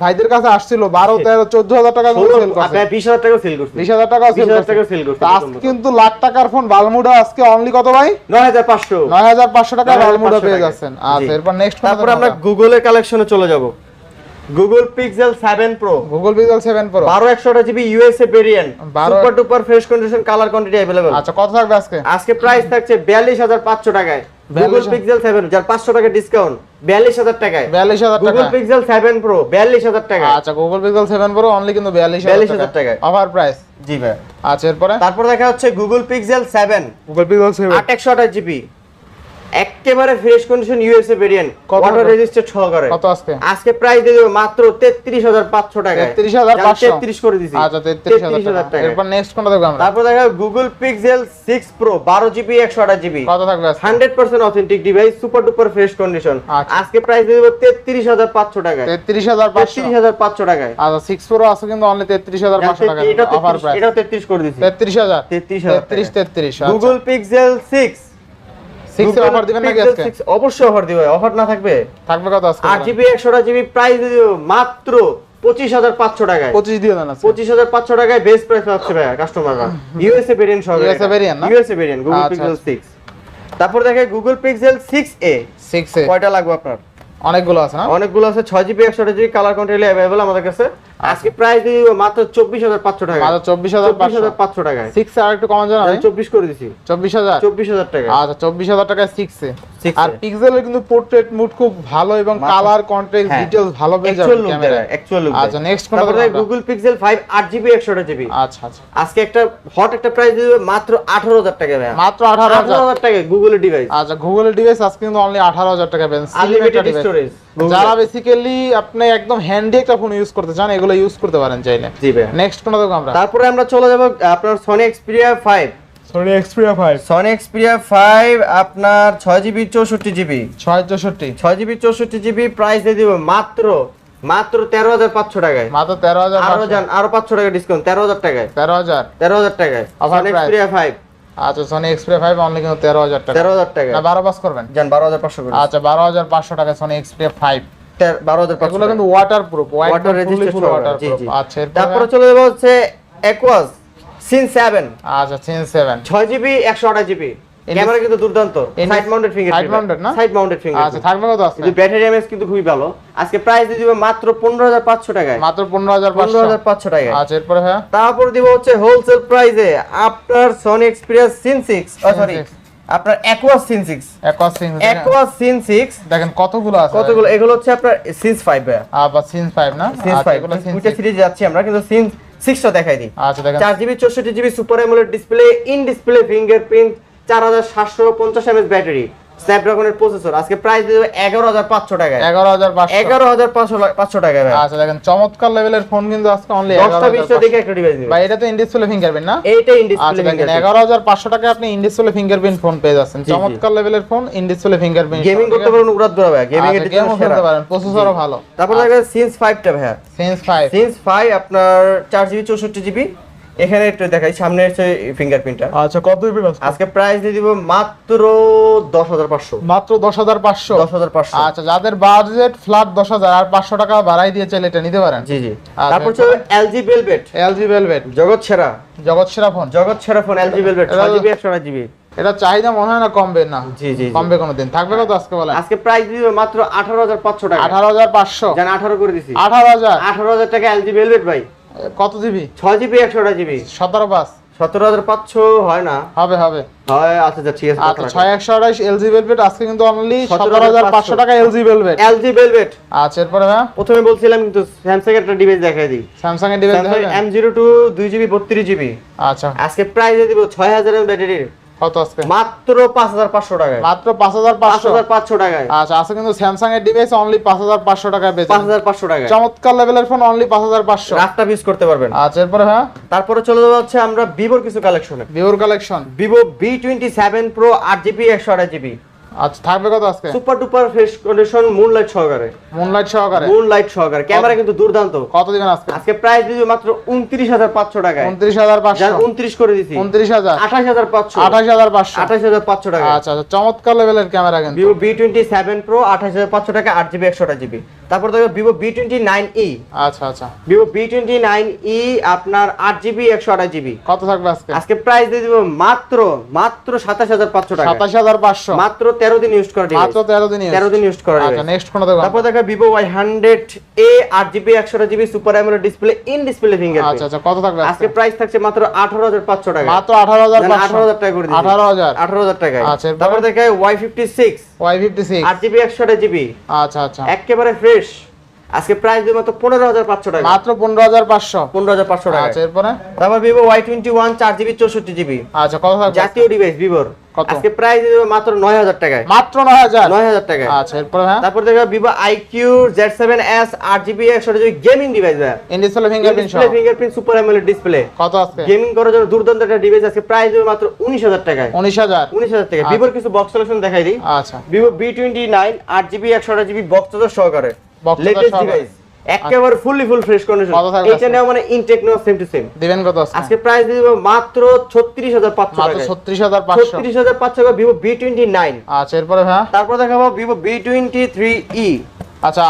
ভাইদের কাছে আসছিল বারো তেরো চোদ্দ হাজার টাকা করে সেল করছে।
বিশ হাজার টাকা সেল করছে।
বিশ হাজার টাকা সেল
20,000 টাকা sell করছে,
কিন্তু লাখ টাকার ফোন বালমুডা আজকে অনলি কত ভাই?
নয় হাজার পাঁচশো।
নয় হাজার পাঁচশো টাকা বালমুডা পেয়ে
গেছেন
যাচ্ছেন আচ্ছা এরপর নেক্সট
তারপর আমরা গুগলের কালেকশনে চলে যাব। Google Pixel 7 pro
Google Pixel 7 pro
বারো একশো GB USA variant
12
super duper fresh condition colour quantity available
আচ্ছা কত থাকবে আজকে?
আজকে প্রাইস থাকছে বিয়াল্লিশ হাজার পাঁচশো টাকায়। গুগল পিক্সেল সেভেন যার পাঁচশো টাকা ডিসকাউন্ট বিয়াল্লিশ হাজার টাকায়।
বিয়াল্লিশ হাজার টাকা
গুগল পিক্সেল সেভেন প্রো বিয়াল্লিশ হাজার টাকা
আচ্ছা Google Pixel seven pro only কিন্তু বিয়াল্লিশ
42,000
হাজার
টাকায়।
টাকা অফার প্রাইস
জি ভাই।
আচ্ছা এরপরে?
তারপর দেখা হচ্ছে Google Pixel seven
Google Pixel seven
আট একশো আঠাশ জিবি একেবারে ফ্রেশ কন্ডিশন ইউএসএ ভেরিয়েন্ট
কত টাকা?
রেজিস্টার সহকারে
কত আজকে?
আজকে প্রাইস দিয়ে দেবো মাত্র তেত্রিশ হাজার পাঁচশো টাকায়।
33,500
তেত্রিশ করে দিছি।
আচ্ছা তেত্রিশ হাজার টাকা। এরপর নেক্সট কোনটা দেখব আমরা?
তারপর দেখা গুগল পিক্সেল সিক্স প্রো বারো জিবি একশো আঠাশ জিবি
কত থাকবে আজকে?
Hundred percent authentic device super duper fresh condition
আচ্ছা।
আজকে প্রাইস দিয়ে দেবো তেত্রিশ হাজার পাঁচশো টাকায়।
তেত্রিশ হাজার পাঁচশো।
তেত্রিশ হাজার পাঁচশো টাকায়।
আচ্ছা সিক্স প্রো আছে কিন্তু অনলি তেত্রিশ হাজার পাঁচশো টাকা
এটা
অফার প্রাইস
এটাও তেত্রিশ করে দিছি।
তেত্রিশ হাজার।
33,000
তেত্রিশ
টাকা।
তেত্রিশ
Google Pixel six
six offer দিবেন নাকি আজকে?
অবশ্যই অফার দিবে অফার না থাকবে।
থাকবে কত আজকে
আট জিবি একশোটা জিবি প্রাইস মাত্র পঁচিশ হাজার পাঁচশো টাকায়।
পঁচিশ দিয়ে দেন
পঁচিশ হাজার পাঁচশো টাকায় বেস্ট প্রাইস পাচ্ছে ভাইয়া কাস্টমাররা ইউএসএ ভেরিয়েন্ট সহ
USA variant
USA variant Google
আচ্ছা,
পিক্সেল সিক্স তারপর দেখে Google Pixel six A
six
কয়টা লাগবে আপনার?
অনেকগুলো আছে না?
অনেকগুলো আছে ছয় জিবি একশো জিবি কালার কন্ট্রোল অ্যাভেলেবল আমাদের কাছে। আজকে প্রাইস দিয়ে দিব মাত্র চব্বিশ হাজার পাঁচশো টাকা
মাত্র চব্বিশ হাজার
চব্বিশ হাজার পাঁচশো টাকায়।
সিক্স আর একটু জানা
আমি চব্বিশ করে দিছি।
চব্বিশ হাজার?
চব্বিশ হাজার টাকা
আচ্ছা চব্বিশ হাজার টাকায় সিক্সে
6
আর পিক্সেলের কিন্তু পোর্ট্রেট মুড খুব ভালো এবং কালার কন্ট্রাস্ট
হ্যাঁ।
ডিটেইলস ভালো পেয়ে যাবেন ক্যামেরা
অ্যাকচুয়াল লুক
আচ্ছা নেক্সট কোনটা
তারপরে গুগল পিক্সেল 5 8 জিবি 128 জিবি
আচ্ছা আচ্ছা।
আজকে একটা হট একটা প্রাইস দিয়ে দেবে মাত্র 18000 টাকা ভাই
মাত্র আঠারো হাজার।
18000 টাকা গুগলের ডিভাইস
আচ্ছা গুগলের ডিভাইস আজকে কিন্তু অনলি আঠারো হাজার টাকা পেন
আনলিমিটেড স্টোরেজ
যারা বেসিক্যালি আপনি একদম হ্যান্ডি একটা ফোন ইউজ করতে চান এগুলো ইউজ করতে পারেন চাইলে।
জি ভাই
নেক্সট কোনটা দেখব আমরা।
তারপরে আমরা চলে যাব আপনার Sony Xperia 5
Sony Xperia five
Sony Xperia 5 আপনার 6 জিবি 64 জিবি
ছয় চৌষট্টি।
6 জিবি 64 জিবি প্রাইস দিয়ে দিব মাত্র মাত্র 13500 টাকায়।
মাত্র তেরো হাজার
আরও যান আরও 500 টাকা ডিসকাউন্ট 13000 টাকায়।
তেরো হাজার।
13000 টাকায়। সনি। এক্সপিরিয়া 5
আচ্ছা সনি এক্সপিরিয়া ফাইভ অনলি কিন্তু তেরো হাজার টাকা।
13000 টাকা
না বারো পাস করবেন?
যান 12500 করে।
আচ্ছা বারো হাজার পাঁচশো টাকা সনি এক্সপিরিয়া ফাইভ
তের- 12500
এগুলো কিন্তু waterproof
water resistant
waterproof আচ্ছা
তারপরে চলে যাব হচ্ছে অ্যাকোয়াস সিন 7
আচ্ছা sense seven
6 GB 128 GB. Camera কিন্তু দুর্দান্ত। Side mounted finger
Side mounted না?
সাইড মাউন্টেড ফিঙ্গার
আচ্ছা থাকবে কত আজকে
কিন্তু ব্যাটারি এমএস কিন্তু খুবই ভালো। আজকে প্রাইস দিয়ে দিব মাত্র 15500 টাকায়।
মাত্র পনেরো হাজার পাঁচশো।
15500 টাকায়।
আচ্ছা এরপরে হ্যাঁ?
তারপর দিব হচ্ছে হোলসেল প্রাইসে আপনার সনি এক্সপেরিয়েন্স সিন 6 ও সরি
6
আপনার Aquos sense 6
Aquos sense
Aquos sense 6
দেখেন কতগুলো আছে
কতগুলো? এগুলো হচ্ছে আপনার সিন 5 ভাইয়া।
আবার সিন 5 না?
সিন
আচ্ছা
5
এগুলো সিন
দুইটা সিরিজ যাচ্ছি আমরা কিন্তু সিন 6টা দেখাই দিই।
আচ্ছা দেখেন।
চার জিবি চৌষট্টি GB super AMOLED display in display fingerprint চার হাজার সাতশো পঞ্চাশ এমএস ব্যাটারি। স্ন্যাপড্রাগনের প্রসেসর আজকে প্রাইস দিয়ে দেবে এগারো হাজার পাঁচশো টাকায়।
এগারো হাজার
এগারো হাজার পাঁচশো পাঁচশো টাকায়। ভাই
আচ্ছা দেখেন চমৎকার লেভেলের ফোন কিন্তু আজকে অনলি
দশটা বিশটা দেখে একটা ডিভাইস
ভাই এটা তো ইন ডিসপ্লে ফিঙ্গারপ্রিন্ট না?
এইটা ইন
আচ্ছা দেখেন এগারো হাজার পাঁচশো টাকা আপনি ইন ডিসপ্লে ফিঙ্গারপ্রিন্ট ফোন পেয়ে যাচ্ছেন। চমৎকার লেভেলের phone in display fingerprint
gaming করতে পারবেন উড়াত ধরা ভাই গেমিং এর জন্য
খেলতে পারেন প্রসেসরও ভালো।
তারপর দেখবেন সিন্স ফাইভটা ভাইয়া।
সেন্স ফাইভ
সিন্স ফাইভ আপনার চার জিবি চৌষট্টি জিবি এখানে একটু দেখাই সামনে হচ্ছে ফিঙ্গারপ্রিন্টটা
আচ্ছা কত দিবেন
আজকে প্রাইস দিয়ে দিব মাত্র দশ হাজার পাঁচশো।
মাত্র দশ হাজার পাঁচশো?
দশ হাজার পাঁচশো।
আচ্ছা যাদের বাজেট ফ্ল্যাট দশ হাজার আর পাঁচশো টাকা বাড়াই দিয়ে চাইলে এটা নিতে পারেন?
জি জি।
আচ্ছা,
তারপর হচ্ছে এলজি বেলভেট
এলজি ভেলভেট
জগৎ সেরা।
জগৎ সেরা ফোন
জগৎ সেরা ফোন এলজি ভেলভেট
এটা-
ছয় জিবি একশো আট জিবি
এটা চাহিদা মনে হয় না কমবে না?
জি, জি।
কমবে কোনোদিন। থাকবে কত আজকে বলেন?
আজকে প্রাইস দিব মাত্র আঠারো হাজার পাঁচশো টাকা।
আঠারো হাজার পাঁচশো।
জান আঠারো করে দিছি।
আঠারো হাজার।
আঠারো হাজার টাকা এলজি ভেলভেট ভাই।
কত জিবি
ছয় জিবি একশোটা জিবি
সতেরো পাঁচ।
সতেরো হাজার পাঁচশো হয় না?
হবে হবে।
হয় আচ্ছা আচ্ছা ঠিক আছে
আচ্ছা ছয় একশো আঠাইশ এলজি ভেলভেট আজকে কিন্তু অনলি সতেরো হাজার পাঁচশো। টাকা এলজি ভেলভেট
এলজি ভেলভেট
আচ্ছা এরপরে
প্রথমে বলছিলাম কিন্তু স্যামসাং একটা ডিভাইস দেখাই দিই।
স্যামসাং এর device
Samsung M zero two দুই জিবি বত্রিশ জিবি
আচ্ছা।
আজকে প্রাইস দিব ছয় হাজারের ব্যাটারির
কত আজকে?
মাত্র 5500 বিভোর
মাত্র
5500 5500 টাকায়।
আচ্ছা আজকে কিন্তু স্যামসাং এর ডিভাইস অনলি 5500 টাকায়
বেচে
চমৎকার লেভেলের ফোন অনলি
করতে পারবেন।
আচ্ছা, এরপরে হ্যাঁ?
তারপরে চলে হচ্ছে আমরা ভিভোর কিছু
ভিভোর কালেকশন
ভিভো
আচ্ছা থাকবে কত আজকে?
Super duper fresh condition moonlight সহকারে।
মুনলাইট সহকারে?
মুনলাইট সহকারে। ক্যামেরা কিন্তু দুর্দান্ত।
কত দিবেন আজকে?
আজকে প্রাইস দিব মাত্র উনত্রিশ হাজার পাঁচশো টাকায়।
উনত্রিশ হাজার পাঁচশো।
যার উনত্রিশ করে দিছি
উনত্রিশ হাজার।
আঠাশ হাজার পাঁচশো।
আঠাশ হাজার পাঁচশো।
আঠাশ হাজার পাঁচশো টাকা
আচ্ছা আচ্ছা চমৎকার লেভেলের ক্যামেরা কিন্তু।
প্রো আঠাশ হাজার পাঁচশো টাকা আট জিবি একশোটা জিবি তারপর দেখো Vivo V twenty nine E
আচ্ছা আচ্ছা।
Vivo V twenty nine E আপনার আট জিবি একশো আঠাশ জিবি
কত থাকবে আজকে?
আজকে প্রাইস দিয়ে দিব মাত্র মাত্র সাতাশ হাজার পাঁচশো টাকা।
সাতাশ হাজার পাঁচশো।
মাত্র তেরো দিন ইউজ করা।
মাত্র তেরো দিন
তেরো দিন ইউজ করা
আচ্ছা নেক্সট কোনটা দেখো
তারপর দেখো ভিভো ওয়াই হান্ড্রেড এ আট জিবি একশো GB super AMOLED display in display finger
আচ্ছা আচ্ছা কত থাকবে
আজকে? প্রাইস থাকছে মাত্র আঠারো হাজার পাঁচশো টাকা।
মাত্র আঠারো হাজার
আঠারো হাজার টাকা করে।
আঠারো হাজার।
আঠারো হাজার টাকায়।
আচ্ছা,
তারপর দেখে Y fifty six
Y fifty six
আট জিবি একশো জিবি
আচ্ছা আচ্ছা।
একেবারে ফ্রেশ আজকে প্রাইস দিব মাত্র পনেরো হাজার পাঁচশো টাকা।
মাত্র পনেরো হাজার পাঁচশো।
পনেরো হাজার পাঁচশো টাকা।
আচ্ছা এরপরে?
তারপর ভিভো ওয়াই টোয়েন্টি ওয়ান চার জিবি চৌষট্টি জিবি।
আচ্ছা কত
জাতীয় ডিভাইস ভিভোর
কত?
আজকে প্রাইস দিব মাত্র নয় হাজার টাকায়।
মাত্র নয় হাজার?
নয় হাজার টাকায়।
আচ্ছা এরপরে হ্যাঁ?
তারপর দেখো Vivo iQOO Z seven S আট জিবি একশো GB gaming device
in display fingerprint
display fingerprint super AMOLED display
কত আজকে?
গেমিং করার জন্য দুর্দান্ত একটা ডিভাইস আজকে প্রাইস দেবে মাত্র উনিশ হাজার টাকায়।
উনিশ হাজার?
উনিশ হাজার টাকা। ভিভোর কিছু বক্স কালেকশন দেখাই দিই।
আচ্ছা।
ভিভো বি টোয়েন্টি নাইন আট জিবি একশো জিবি বক্স চার্জার সহকারে। লেটেস্ট ডিভাইস একেবারে ফুললি ফুল ফ্রেশ কন্ডিশন
আজকে?
নেওয়া মানে ইনটেক নেওয়া সেম টু সেম
দিবেন কত আজকে
আজকে প্রাইস দিয়ে মাত্র ছত্রিশ হাজার পাঁচশো
মাত্র
টাকা
আচ্ছা এরপরে হ্যাঁ?
তারপর দেখাবো Vivo V twenty three E
আচ্ছা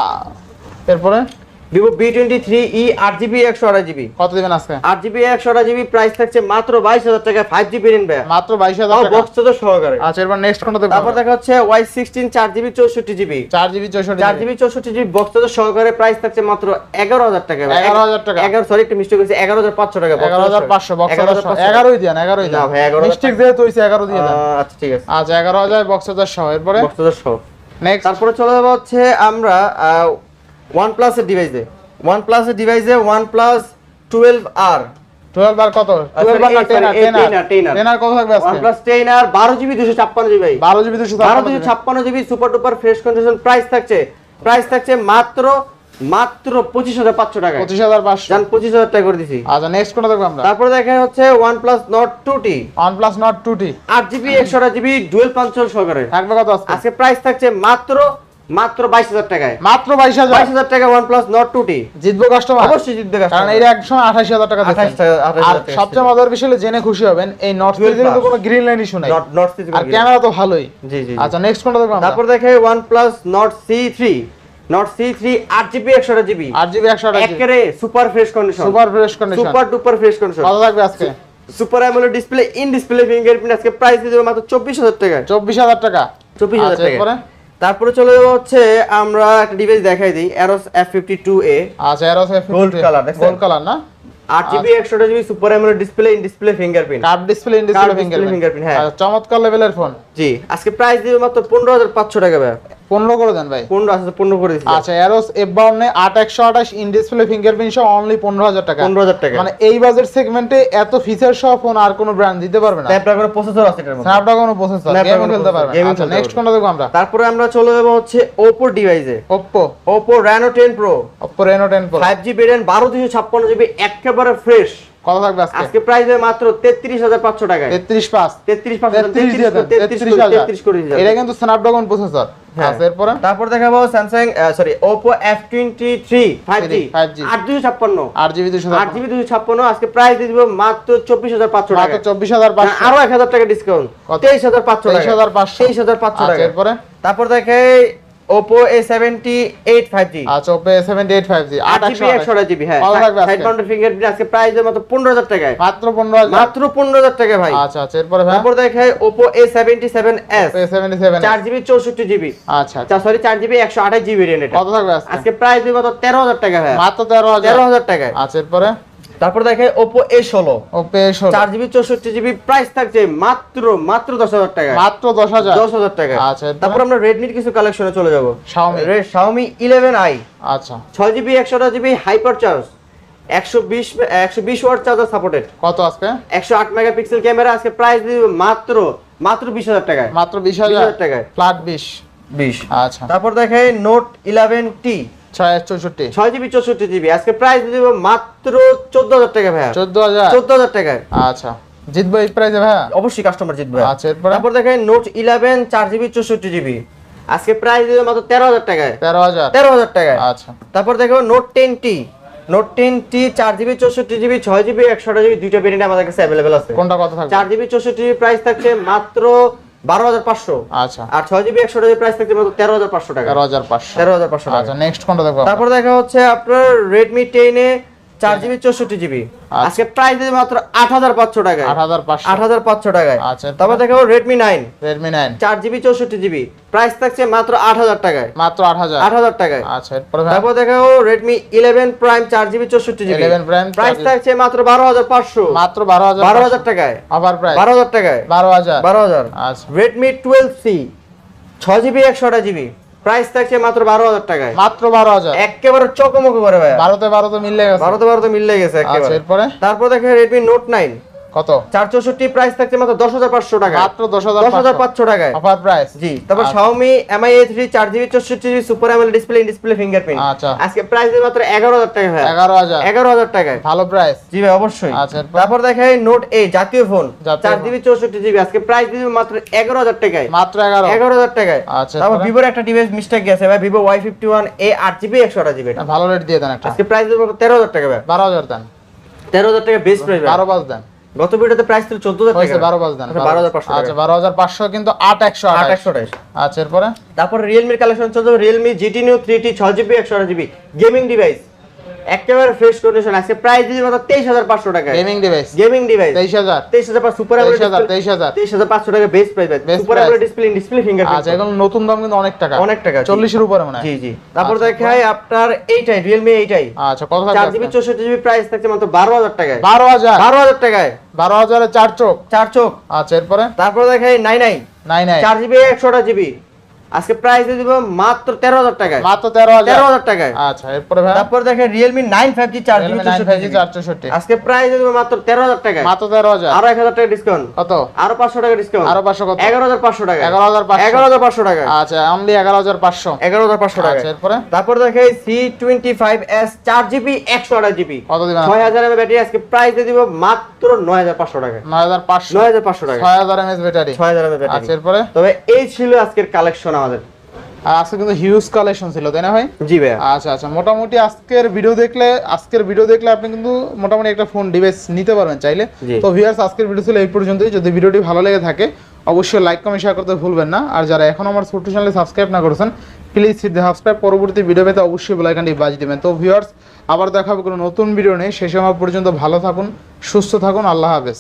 এরপরে?
Vivo V twenty three E আট জিবি একশো আড়াই জিবি।
কত দিবেন আজকে?
আট জিবি একশো আড়াই জিবি প্রাইস থাকছে মাত্র বাইশ হাজার টাকা ফাইভ জিবি রেন
মাত্র বাইশ হাজার টাকা।
বক্স চার্জার সহকারে।
আচ্ছা এরপর নেক্সট কোনটা দেখব
তারপর দেখা হচ্ছে ওয়াই সিক্সটিন চার জিবি চৌষট্টি জিবি।
চার জিবি চৌষট্টি
চার জিবি চৌষট্টি জিবি বক্স চার্জার সহকারে প্রাইস থাকছে মাত্র এগারো হাজার টাকা
11,000 টাকা।
এগারো সরি একটা মিস্টেক হয়েছে এগারো হাজার পাঁচশো টাকা
এগারো হাজার পাঁচশো বক্স এগারোই দেন এগারোই দেন
ভাই, 11,000
মিস্টেক যেহেতু হয়েছে এগারো দিয়ে দেন।
আচ্ছা ঠিক আছে।
আচ্ছা এগারো হাজার বক্স হাজার সহ এরপরে
বক্স চার্জার সহ
নেক্সট
তারপরে চলে যাব হচ্ছে আমরা ওয়ান প্লাসের ডিভাইসে ওয়ান প্লাসের ডিভাইসে ওয়ান প্লাস টুয়েলভ আর
টুয়েলভ বার কত? টুয়েলভ বার না
এই,
টেন
এই, 10R, 10R
টেন আর কত থাকবে আজকে?
প্লাস টেন আর বারো জিবি দুশো ছাপ্পান্ন জিবি ভাই
বারো জিবি দুশো
বারো দুশো ছাপ্পান্ন GB super duper fresh condition price থাকছে। প্রাইস থাকছে মাত্র মাত্র পঁচিশ হাজার পাঁচশো টাকা
পঁচিশ হাজার পাঁচশো।
পঁচিশ হাজার টাকা করে দিছি।
আচ্ছা নেক্সট কোনটা দেখব আমরা?
তারপরে দেখা হচ্ছে OnePlus Nord two T
OnePlus Nord two T
আট জিবি একশো জিবি ডুয়েল পাঞ্চল সহকারে।
থাকবে কত আজকে?
প্রাইস থাকছে মাত্র মাত্র বাইশ হাজার টাকায়।
মাত্র বাইশ হাজার।
বাইশ হাজার টাকা OnePlus Nord two T
জিতবো কাস্টমার
অবশ্যই জিতবে
কারণ। এটা একসময় আঠাশ হাজার টাকা দিচ্ছেন।
28 টাকা- 28
আর সবচেয়ে মজার বিষয় হলো জেনে খুশি হবেন এই নর্থ
Dual
সিরিজের তো
plus।
কোনো গ্রিন লাইন ইস্যু নাই।
Not CCTV
আর ক্যামেরা তো ভালোই।
জি জি।
আচ্ছা নেক্সট কোনটা দেখব
তারপর দেখে একশো জিবি
আট জিবি একশো আঠাশ
একেবারে super fresh condition
super fresh condition
super duper fresh condition
কত থাকবে আজকে।
Super AMOLED display in display fingerprint আজকে প্রাইস দিয়ে দেবো মাত্র চব্বিশ হাজার টাকা
চব্বিশ হাজার টাকা।
চব্বিশ হাজার
আচ্ছা,
টাকা
এরপরে?
তারপরে চলে যাব হচ্ছে আমরা একটা ডিভাইস দেখাই দিই Arrows F fifty two A
আচ্ছা কালার
Gold color, দেখছেন?
গোল্ড কালার না?
আট জিবি একশো GB super AMOLED display in display fingerprint
curve display in display fingerprint
হ্যাঁ।
চমৎকার লেভেলের ফোন
জি আজকে প্রাইস দিব মাত্র পনেরো হাজার পাঁচশো টাকা ভাই।
পনেরো করে দেন ভাই।
পনেরো আসলে পনেরো করে
আচ্ছা এরোস এফ বাউন্নে আট একশো আঠাশ ইন ডিসপ্লে ফিঙ্গারপ্রিন্ট সহ অনলি পনেরো হাজার টাকা।
পনেরো হাজার টাকা।
মানে এই বাজেট সেগমেন্টে এত ফিচার সহ ফোন আর কোনো ব্র্যান্ড দিতে পারবে না।
স্ন্যাপড্রাগনের প্রসেসর আছে এটার মধ্যে।
স্ন্যাপড্রাগন প্রসেসর গেমও খেলতে পারবে আচ্ছা নেক্সট। কোনটা দেখব আমরা?
তারপরে আমরা চলে যাব হচ্ছে ওপো ডিভাইসে ten Pro
Oppo Reno ten Pro
five GB RAM বারো দুশো ছাপ্পান্ন জিবি একেবারে ফ্রেশ
কত থাকবে আজকে?
আজকে প্রাইস দেবে মাত্র তেত্রিশ হাজার পাঁচশো টাকায়।
তেত্রিশ পাঁচ।
তেত্রিশ
তেত্রিশ দিয়ে দেন
তেত্রিশ
তেত্রিশ হাজার
তেত্রিশ করে দিয়েছে
এটা কিন্তু স্ন্যাপড্রাগন প্রসেসর
হ্যাঁ।
আচ্ছা এরপরে?
তারপর দেখাবো Samsung sorry five G
5G
আট দুশো ছাপ্পান্ন।
আট জিবি দুশো
আট জিবি দুশো ছাপ্পান্ন আজকে প্রাইস দিয়ে দিব মাত্র চব্বিশ হাজার পাঁচশো টাকা
মাত্র চব্বিশ হাজার
হ্যাঁ,
পাঁচশো
আরও এক হাজার টাকা ডিসকাউন্ট
কত?
তেইশ হাজার পাঁচশো টাকা
23,500
তেইশ হাজার পাঁচশো
আচ্ছা
টাকা
এরপরে?
তারপর দেখে এইট ফাইভ জি
আচ্ছা Oppo seventy eight five G
আট জিবি হ্যাঁ। সাইড? মাউন্টেড ফিঙ্গারপ্রিন্ট আজকে। প্রাইস মাত্র পনেরো হাজার টাকায়।
মাত্র পনেরো হাজার।
মাত্র পনেরো হাজার টাকা ভাই।
আচ্ছা আচ্ছা এরপরে ভাই?
তারপর সেভেন্টি সেভেন চার জিবি চৌষট্টি জিবি
আচ্ছা। আচ্ছা
সরি চার জিবি একশো আঠাশ জিবি রেন এটা।
কত থাকবে আজকে?
প্রাইস মাত্র তেরো হাজার টাকা ভাই।
মাত্র তেরো হাজার।
তেরো হাজার টাকায়।
আচ্ছা এরপরে?
তারপর দেখায় ওপো এ ষোলো।
ওপো ষোলো।
চার জিবি চৌষট্টি জিবি প্রাইস থাকছে মাত্র মাত্র দশ হাজার টাকা।
মাত্র দশ হাজার?
দশ হাজার টাকা।
আচ্ছা,
তারপর আমরা রেডমির কিছু কালেকশনে চলে যাব। শাওমি ইলেভেন আই
আচ্ছা।
ছয় জিবি একশো জিবি হাইপার চার্জ একশো বিশ একশো বিশ ওয়াট চার্জার সাপোর্টেড
কত আজকে?
একশো আট মেগাপিক্সেল ক্যামেরা আজকে প্রাইস দিব মাত্র মাত্র বিশ হাজার টাকায়।
মাত্র বিশ
20,000
হাজার
টাকায়।
ফ্ল্যাট বিশ।
বিশ।
আচ্ছা।
তারপর দেখায় নোট ইলেভেন টি
ছয়
জিবি চৌষট্টি জিবি। আজকে প্রাইস দিব মাত্র চোদ্দ হাজার টাকা ভাইয়া।
চোদ্দ হাজার?
চোদ্দ হাজার টাকায়
আচ্ছা। জিতবো এই প্রাইসে ভাইয়া?
অবশ্যই কাস্টমার জিতবে।
আচ্ছা,
তারপর দেখেন নোট ইলেভেন চার জিবি চৌষট্টি জিবি। আজকে প্রাইস দিবে মাত্র তেরো হাজার টাকায়।
তেরো হাজার?
তেরো হাজার টাকায়।
আচ্ছা।
তারপর দেখো Note ten T Note ten T চার জিবি চৌষট্টি জিবি ছয় জিবি একশো জিবি দুইটা ভেরিয়েন্ট আমাদের কাছে অ্যাভেলেবেল আছে।
কোনটা কত থাকবে?
চার জিবি চৌষট্টি জিবি প্রাইস থাকছে মাত্র বারো হাজার পাঁচশো।
আচ্ছা।
আর ছয় জিবি একশো জিবি প্রাইস থাকছে মাত্র তেরো হাজার পাঁচশো টাকা।
তেরো হাজার পাঁচশো।
তেরো হাজার পাঁচশো টাকা।
আচ্ছা নেক্সট কোনটা দেখব?
তারপর দেখা হচ্ছে আপনার রেডমি টেনে চার জিবি চৌষট্টি জিবি। আজকে প্রাইস দিবে মাত্র আট হাজার পাঁচশো টাকায়।
আট হাজার
আট হাজার পাঁচশো টাকায়।
আচ্ছা, এরপরে?
দেখাবো রেডমি নাইন
রেডমি নাইন
চার জিবি চৌষট্টি জিবি। প্রাইস থাকছে মাত্র আট হাজার টাকায়।
মাত্র আট হাজার।
আট হাজার টাকায়।
আচ্ছা
তারপর দেখাবো রেডমি ইলেভেন প্রাইম চার জিবি চৌষট্টি জিবি।
11 Prime
প্রাইস থাকছে মাত্র বারো হাজার পাঁচশো।
মাত্র বারো হাজার
বারো হাজার টাকায়।
অফার প্রাইস
বারো হাজার টাকায়।
বারো হাজার।
বারো হাজার।
আচ্ছা।
রেডমি টুয়েলভ সি ছয় জিবি একশোটা জিবি। প্রাইস থাকছে মাত্র বারো হাজার টাকায়।
মাত্র বারো হাজার?
একেবারে চকমক করে ভাই
বারোতে বারোতে মিললে গেছে।
বারোতে বারোতে মিললে গেছে
আচ্ছা
একেবারে। তারপর দেখে রেডমি নোট নাইন
কত?
চার চৌষট্টি প্রাইস থাকছে মাত্র দশ হাজার পাঁচশো টাকা
মাত্র দশ হাজার
দশ হাজার পাঁচশো টাকায়।
অফার প্রাইস
জি তারপর
আচ্ছা।
Xiaomi Mi A3 চার জিবি চৌষট্টি GB super AMOLED display display fingerprint
আচ্ছা।
আজকে প্রাইস মাত্র এগারো হাজার টাকা ভাই
এগারো হাজার।
এগারো টাকায়।
ভালো প্রাইস
জি ভাই অবশ্যই।
আচ্ছা,
তারপর দেখাই নোট এ জাতীয় ফোন
জাতীয়
চার
ফোন।
জিবি চৌষট্টি জিবি আজকে প্রাইস দিবে মাত্র এগারো হাজার টাকায়।
মাত্র এগারো।
এগারো হাজার টাকায়।
আচ্ছা,
তারপর? ভিভোর একটা ডিভাইস মিস্টেক গেছে ভাই Vivo Y fifty one A আট জিবি একশো আট জিবি
ভালো রেট দিয়ে দেন একটা।
আজকে প্রাইস দেবো তেরো হাজার টাকা ভাই।
বারো হাজার দেন।
তেরো হাজার টাকা বেস্ট প্রাইস
বারো পাঁচ দেন।
গত ভিডিওতে প্রাইস ছিল চোদ্দ হাজার
হয়েছে
টাকা
বারো পাঁচ দেন
আচ্ছা,
আচ্ছা
টাকা
বারো হাজার পাঁচশো কিন্তু আট একশো
আট
আট
একশো টাকা
আচ্ছা এরপরে?
তারপর এর কালেকশন চলছে Realme GT Neo three T ছয় জিবি একশো জিবি গেমিং ডিভাইস একেবারে ফ্রেশ কন্ডিশন আছে। প্রাইস দিচ্ছে মাত্র তেইশ হাজার পাঁচশো টাকা
গেমিং ডিভাইস
গেমিং ডিভাইস
তেইশ হাজার।
তেইশ হাজার পাঁচ সুপার
তেইশ হাজার
পাঁচশো টাকা best price
Best
super. AMOLED display display
আচ্ছা এখন নতুন দাম কিন্তু অনেক টাকা।
অনেক টাকা, জি।
চল্লিশের উপরে মনে হয়।
জি জি। তারপর
আচ্ছা,
দেখাই আপনার এইটাই রিয়েলমি এইটাই
আচ্ছা কত থাকবে
জিবি
আজকে?
চৌষট্টি জিবি প্রাইস থাকছে মাত্র বারো হাজার টাকায়।
বারো হাজার।
বারো হাজার টাকায়।
বারো হাজারে চার চোখ।
চার চোখ।
আচ্ছা এরপরে?
তারপর দেখাই নাই নাই
নাই নাই
চার জিবি একশোটা জিবি। আজকে প্রাইস দিব মাত্র তেরো হাজার টাকায়।
মাত্র তেরো হাজার।
তেরো টাকায়।
আচ্ছা এরপরে ভাই?
তারপর দেখেন
Realme 9 5G চার চৌষট্টি।
আজকে প্রাইস দেবো মাত্র তেরো হাজার টাকায়।
মাত্র তেরো হাজার।
আরও এক হাজার টাকা ডিসকাউন্ট
কত?
আরও পাঁচশো টাকা ডিসকাউন্ট
আরও পাঁচশো কত?
এগারো হাজার পাঁচশো টাকা
এগারো হাজার পাঁচশো।
এগারো হাজার পাঁচশো টাকা
আচ্ছা অনলি এগারো হাজার পাঁচশো।
এগারো হাজার পাঁচশো টাকা
আচ্ছা এরপরে?
তারপর দেখে সি টোয়েন্টি ফাইভ এস চার জিবি একশো আঠাশ জিবি
কত দিবেন
ছয় হাজার এমএ ব্যাটারি আজকে প্রাইস দিয়ে দিব মাত্র নয় হাজার পাঁচশো টাকা
নয় হাজার পাঁচশো।
নয় হাজার পাঁচশো টাকা
ছয় হাজার এমএস ব্যাটারি।
ছয় হাজার এমএ
আচ্ছা
ব্যাটারি।
এরপরে?
তবে এই ছিল আজকের কালেকশন আমাদের।
আর আজকে কিন্তু হিউজ কালেকশন ছিল তাই না ভাই?
জি ভাইয়া।
আচ্ছা আচ্ছা মোটামুটি আজকের ভিডিও দেখলে আজকের ভিডিও দেখলে আপনি কিন্তু মোটামুটি একটা ফোন ডিভাইস নিতে পারবেন চাইলে। তো ভিউয়ার্স আজকের ভিডিও ছিল এই পর্যন্তই। যদি ভিডিওটি ভালো লেগে থাকে অবশ্যই লাইক কমেন্ট শেয়ার করতে ভুলবেন না। আর যারা এখন আমার ছোট্ট চ্যানেলে সাবস্ক্রাইব না করেছেন প্লিজ সাবস্ক্রাইব পরবর্তী ভিডিও পেতে অবশ্যই বেলাইকানটি বাজিয়ে দেবেন। তো ভিউয়ার্স আবার দেখা হবে কোনো নতুন ভিডিও নেই সেই সময় পর্যন্ত ভালো থাকুন সুস্থ থাকুন। আল্লাহ হাফেজ।